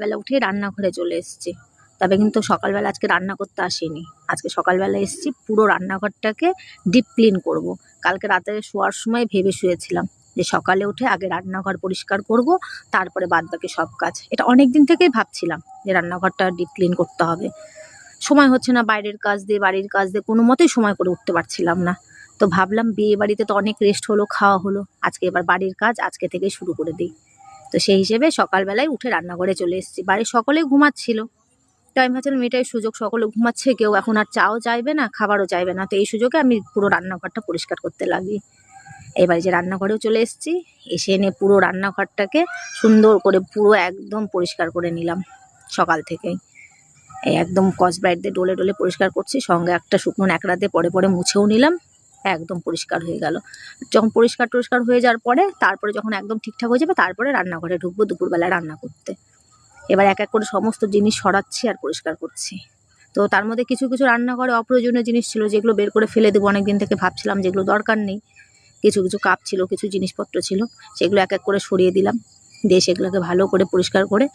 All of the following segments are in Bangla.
বেলা উঠে রান্নাঘরে চলে এসেছি। তবে কিন্তু সকালবেলা আজকে রান্না করতে আসিনি। আজকে সকালবেলা এসেছি, পুরো রান্নাঘরটাকে ডিপ ক্লিন করব। কালকে রাতে শোয়ার সময় ভেবে শুয়েছিলাম যে সকালে উঠে আগে রান্নাঘর পরিষ্কার করব, তারপরে বাদ বাকি সব কাজ। এটা অনেক দিন থেকেই ভাবছিলাম যে রান্নাঘরটা ডিপ ক্লিন করতে হবে। সময় হচ্ছে না বাইরের কাজ দিয়ে, বাড়ির কাজ দিয়ে কোনো মতেই সময় করে উঠতে পারছিলাম না। তো ভাবলাম বিয়ে বাড়িতে তো অনেক রেস্ট হলো, খাওয়া হলো। আজকে এবার বাড়ির কাজ, আজকে থেকে শুরু করে দিই। তো সেই হিসেবে সকালবেলায় উঠে রান্নাঘরে চলে এসেছি। বাড়ির সকলেই ঘুমাচ্ছিল। তো আমি ভাবছিলাম মেয়েটাই সুযোগ, সকলে ঘুমাচ্ছে কেউ। এখন আর চাও চাইবে না, খাবারও চাইবে না। তো এই সুযোগে আমি পুরো রান্নাঘরটা পরিষ্কার করতে লাগি। এবারে যে রান্নাঘরেও চলে এসেছি, এসে এনে পুরো রান্নাঘরটাকে সুন্দর করে পুরো একদম পরিষ্কার করে নিলাম সকাল থেকেই। একদম কসব্রাইট দিয়ে ডলে ডলে পরিষ্কার করছি, সঙ্গে একটা শুকনো ন্যাকড়া দিয়ে পরে পরে মুছেও নিলাম। একদম পরিষ্কার হয়ে গেল। যখন পরিষ্কার টরিষ্কার হয়ে যাওয়ার পরে, তারপরে যখন একদম ঠিকঠাক হয়ে যাবে, তারপরে রান্নাঘরে ঢুকবো দুপুরবেলা রান্না করতে। এবার এক এক করে সমস্ত জিনিস সরাচ্ছি আর পরিষ্কার করছি। তো তার মধ্যে কিছু কিছু রান্নাঘরে অপ্রয়োজনীয় জিনিস ছিল, যেগুলো বের করে ফেলে দেবো। অনেক দিন থেকে ভাবছিলাম যেগুলো দরকার নেই। কিছু কিছু কাপ ছিল, কিছু জিনিসপত্র ছিল, সেগুলো এক এক করে সরিয়ে দিলাম। দিয়ে সেগুলোকে ভালো করে পরিষ্কার করে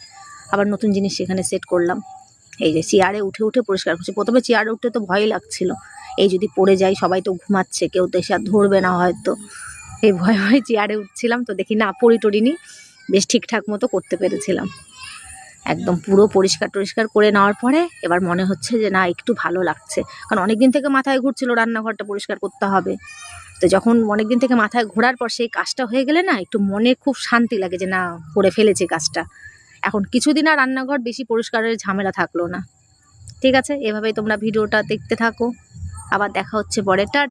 আবার নতুন জিনিস সেখানে সেট করলাম। এই যে চেয়ারে উঠে উঠে পরিষ্কার করছি। প্রথমে চেয়ারে উঠতে তো ভয় লাগছিল। এই যদি পড়ে যাই, সবাই তো ঘুমাচ্ছে, কেউ তো এসে আর ধরবে না হয়তো। এই ভয় ভয়ে চেয়ারে উঠছিলাম, তো দেখি না, পড়ি টড়িনি বেশ ঠিকঠাক মতো করতে পেরেছিলাম। একদম পুরো পরিষ্কার টরিষ্কার করে নেওয়ার পরে, এবার মনে হচ্ছে যে না, একটু ভালো লাগছে। কারণ অনেক দিন থেকে মাথায় ঘুরছিল রান্নাঘরটা পরিষ্কার করতে হবে। তো যখন অনেক দিন থেকে মাথায় ঘোরার পর সেই কাজটা হয়ে গেলে না, একটু মনে খুব শান্তি লাগে যে না, করে ফেলেছি কাজটা। এখন কিছুদিন আর রান্নাঘর বেশি পরিষ্কারের ঝামেলা থাকল না। ঠিক আছে, এভাবেই তোমরা ভিডিওটা দেখতে থাকো। আবার দেখা হচ্ছে পরেরটা